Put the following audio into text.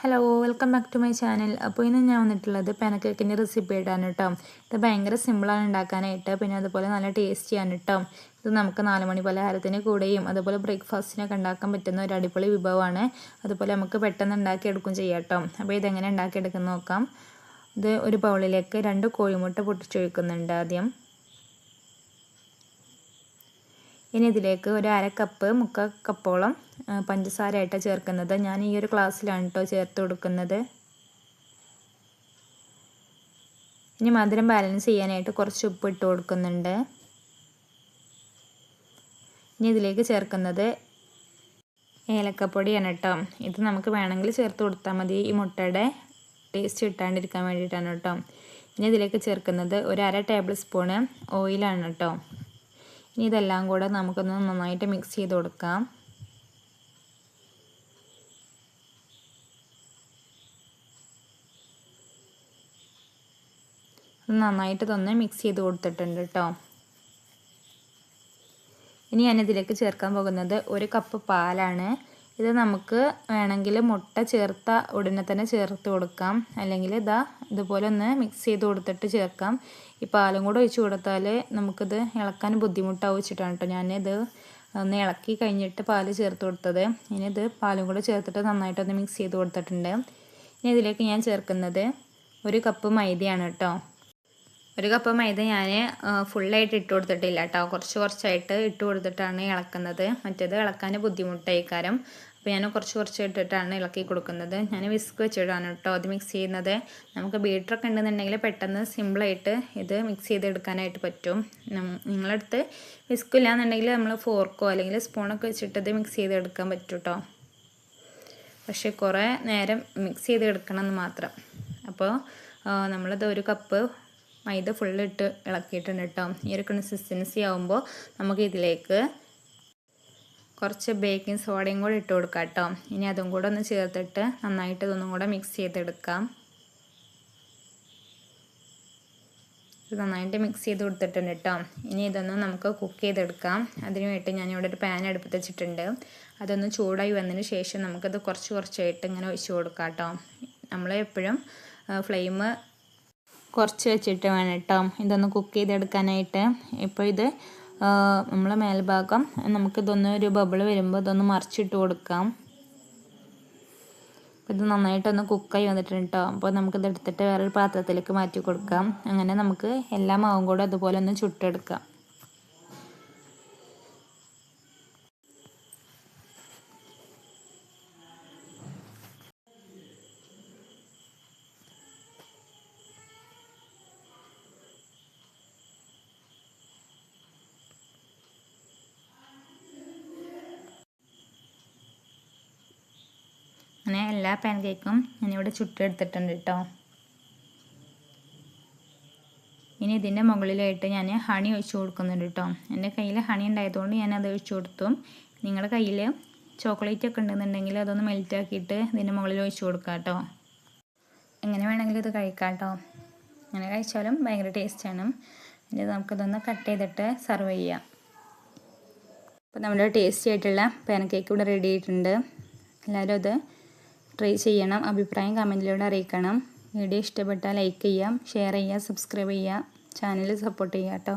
Hello welcome back to my channel അപ്പോൾ ഇന്ന് ഞാൻ വന്നിട്ടുള്ളത് പാനക്കേക്കിന്റെ റെസിപ്പി ആയിട്ടാണ് കേട്ടോ ഇത് ഭയങ്കര സിമ്പിളാണ് ഉണ്ടാക്കാനായിട്ട്. പിന്നെ അതുപോലെ നല്ല ടേസ്റ്റിയാണ് കേട്ടോ ഇത് നമുക്ക് നാല് മണി പലഹാരത്തിന് കൂടെയും അതുപോലെ ബ്രേക്ക്ഫാസ്റ്റിനൊക്കെ ഉണ്ടാക്കാൻ പറ്റുന്ന ഒരു അടിപൊളി വിഭവമാണ്. അതുപോലെ നമുക്ക് പെട്ടെന്ന് ഉണ്ടാക്കിയെടുക്കും ചെയ്യാം കേട്ടോ അപ്പോൾ ഇതെങ്ങനെ ഉണ്ടാക്കിയെടുക്കുന്ന നോക്കാം. ഇത് ഒരു ബൗളിലേക്ക് രണ്ട് കോഴിമുട്ട പൊട്ടിച്ചൊഴിക്കുന്നുണ്ട് ആദ്യം. ഇനി ഇതിലേക്ക് ഒരു അര കപ്പ് മുക്ക കപ്പോളം പഞ്ചസാരയായിട്ട് ചേർക്കുന്നത്. ഞാൻ ഈ ഒരു ക്ലാസ്സിലാണ് കേട്ടോ ചേർത്ത് കൊടുക്കുന്നത്. ഇനി മധുരം ബാലൻസ് ചെയ്യാനായിട്ട് കുറച്ച് ഉപ്പ് ഇട്ട് കൊടുക്കുന്നുണ്ട്. ഇനി ഇതിലേക്ക് ചേർക്കുന്നത് ഏലക്കപ്പൊടിയാണ് കേട്ടോ ഇത് നമുക്ക് വേണമെങ്കിൽ ചേർത്ത് കൊടുത്താൽ മതി. ഈ മുട്ടയുടെ ടേസ്റ്റ് കിട്ടാണ്ടിരിക്കാൻ വേണ്ടിയിട്ടാണ് കേട്ടോ ഇനി ഇതിലേക്ക് ചേർക്കുന്നത് ഒരു അര ടേബിൾ സ്പൂണ് ഓയിലാണ് കേട്ടോ ഇനി ഇതെല്ലാം കൂടെ നമുക്കൊന്ന് നന്നായിട്ട് മിക്സ് ചെയ്ത് കൊടുക്കാം. നന്നായിട്ട് തന്നെ മിക്സ് ചെയ്ത് കൊടുത്തിട്ടുണ്ട് കേട്ടോ ഇനി ഞാനിതിലേക്ക് ചേർക്കാൻ പോകുന്നത് ഒരു കപ്പ് പാലാണ്. ഇത് നമുക്ക് വേണമെങ്കിൽ മുട്ട ചേർത്ത ഉടനെ തന്നെ ചേർത്ത് കൊടുക്കാം. അല്ലെങ്കിൽ ഇതാ ഇതുപോലെ ഒന്ന് മിക്സ് ചെയ്ത് കൊടുത്തിട്ട് ചേർക്കാം. ഈ പാലും കൂടെ ഒഴിച്ച് കൊടുത്താൽ നമുക്കിത് ഇളക്കാൻ ബുദ്ധിമുട്ടാവും വെച്ചിട്ടാണ് കേട്ടോ ഞാനിത് ഒന്ന് ഇളക്കി കഴിഞ്ഞിട്ട് പാൽ ചേർത്ത് കൊടുത്തത്. ഇനി ഇത് പാലും കൂടെ ചേർത്തിട്ട് നന്നായിട്ടൊന്ന് മിക്സ് ചെയ്ത് കൊടുത്തിട്ടുണ്ട്. ഇനി ഇതിലേക്ക് ഞാൻ ചേർക്കുന്നത് ഒരു കപ്പ് മൈദയാണ് കേട്ടോ ഒരു കപ്പ് മൈദ ഞാൻ ഫുള്ളായിട്ട് ഇട്ട് കൊടുത്തിട്ടില്ല കേട്ടോ കുറച്ച് കുറച്ചായിട്ട് ഇട്ട് കൊടുത്തിട്ടാണ് ഇളക്കുന്നത്. മറ്റേത് ഇളക്കാൻ ബുദ്ധിമുട്ടായി കാരം അപ്പോൾ ഞാൻ കുറച്ച് കുറച്ച് ഇട്ടിട്ടാണ് ഇളക്കി കൊടുക്കുന്നത്. ഞാൻ വിസ്ക് വെച്ചിടാണ് കേട്ടോ അത് മിക്സ് ചെയ്യുന്നത്. നമുക്ക് ബീറ്ററൊക്കെ ഉണ്ടെന്നുണ്ടെങ്കിൽ പെട്ടെന്ന് സിമ്പിളായിട്ട് ഇത് മിക്സ് ചെയ്തെടുക്കാനായിട്ട് പറ്റും. നിങ്ങളടുത്ത് വിസ്ക് ഇല്ലാന്നുണ്ടെങ്കിൽ നമ്മൾ ഫോർക്കോ അല്ലെങ്കിൽ സ്പൂണൊക്കെ വെച്ചിട്ട് ഇത് മിക്സ് ചെയ്തെടുക്കാൻ പറ്റും കേട്ടോ പക്ഷേ കുറേ നേരം മിക്സ് ചെയ്തെടുക്കണം എന്ന് മാത്രം. അപ്പോൾ നമ്മളത് ഒരു കപ്പ് മൈദ ഫുള്ളിട്ട് ഇളക്കിയിട്ടുണ്ട് കേട്ടോ ഈ ഒരു കൺസിസ്റ്റൻസി ആകുമ്പോൾ നമുക്ക് ഇതിലേക്ക് കുറച്ച് ബേക്കിംഗ് സോഡയും കൂടെ ഇട്ട് കൊടുക്കാം കേട്ടോ ഇനി അതും കൂടെ ഒന്ന് ചേർത്തിട്ട് നന്നായിട്ട് ഇതൊന്നും കൂടെ മിക്സ് ചെയ്തെടുക്കാം. നന്നായിട്ട് മിക്സ് ചെയ്ത് കൊടുത്തിട്ടുണ്ട് കേട്ടോ ഇനി ഇതൊന്ന് നമുക്ക് കുക്ക് ചെയ്തെടുക്കാം. അതിന് വേണ്ടി ഞാനിവിടെ ഒരു പാൻ അടുപ്പത്ത് വെച്ചിട്ടുണ്ട്. അതൊന്ന് ചൂടായി വന്നതിന് ശേഷം നമുക്കത് കുറച്ച് കുറച്ചായിട്ട് ഇങ്ങനെ ഒഴിച്ച് കൊടുക്കാം കേട്ടോ നമ്മൾ എപ്പോഴും ഫ്ലെയിം കുറച്ച് വെച്ചിട്ട് വേണം കേട്ടോ. ഇതൊന്ന് കുക്ക് ചെയ്തെടുക്കാനായിട്ട്. ഇപ്പോൾ ഇത് നമ്മളെ മേൽഭാഗം നമുക്കിതൊന്ന് ഒരു ബബിൾ വരുമ്പോൾ ഇതൊന്ന് മറിച്ചിട്ട് കൊടുക്കാം. ഇത് നന്നായിട്ടൊന്ന് കുക്കായി വന്നിട്ടുണ്ട് കേട്ടോ. അപ്പോൾ നമുക്കിത് എടുത്തിട്ട് വേറൊരു പാത്രത്തിലേക്ക് മാറ്റി കൊടുക്കാം. അങ്ങനെ നമുക്ക് എല്ലാ മാവും കൂടെ അതുപോലെ ഒന്ന് ചുട്ടെടുക്കാം. അങ്ങനെ എല്ലാ പാൻ കേക്കും ഞാനിവിടെ ചുട്ടെടുത്തിട്ടുണ്ട് കേട്ടോ ഇനി ഇതിന്റെ മുകളിലായിട്ട് ഞാൻ ഹണി ഒഴിച്ചു കൊടുക്കുന്നുണ്ട് കേട്ടോ എന്റെ കയ്യിൽ ഹണി ഉണ്ടായതുകൊണ്ട് ഞാൻ അത് ഒഴിച്ചു കൊടുത്തു. നിങ്ങളുടെ കയ്യിൽ ചോക്ലേറ്റ് ഒക്കെ ഉണ്ടെന്നുണ്ടെങ്കിൽ അതൊന്ന് മെൽറ്റ് ആക്കിയിട്ട് ഇതിന്റെ മുകളിൽ ഒഴിച്ചു കൊടുക്കാം കേട്ടോ എങ്ങനെ വേണമെങ്കിലും ഇത് കഴിക്കാം കേട്ടോ അങ്ങനെ കഴിച്ചാലും ഭയങ്കര ടേസ്റ്റാണ് ഇനി നമുക്കിതൊന്ന് കട്ട് ചെയ്തിട്ട് സെർവ് ചെയ്യാം. അപ്പോൾ നമ്മുടെ ടേസ്റ്റി ആയിട്ടുള്ള പാൻ കേക്ക് ഇവിടെ റെഡി ആയിട്ടുണ്ട്. എല്ലാവരും അത് ട്രൈ ചെയ്യണം. അഭിപ്രായം കമന്റിലൂടെ അറിയിക്കണം. വീഡിയോ ഇഷ്ടപ്പെട്ടാൽ ലൈക്ക് ചെയ്യാം ഷെയർ ചെയ്യുക സബ്സ്ക്രൈബ് ചെയ്യുക ചാനൽ സപ്പോർട്ട് ചെയ്യുക കേട്ടോ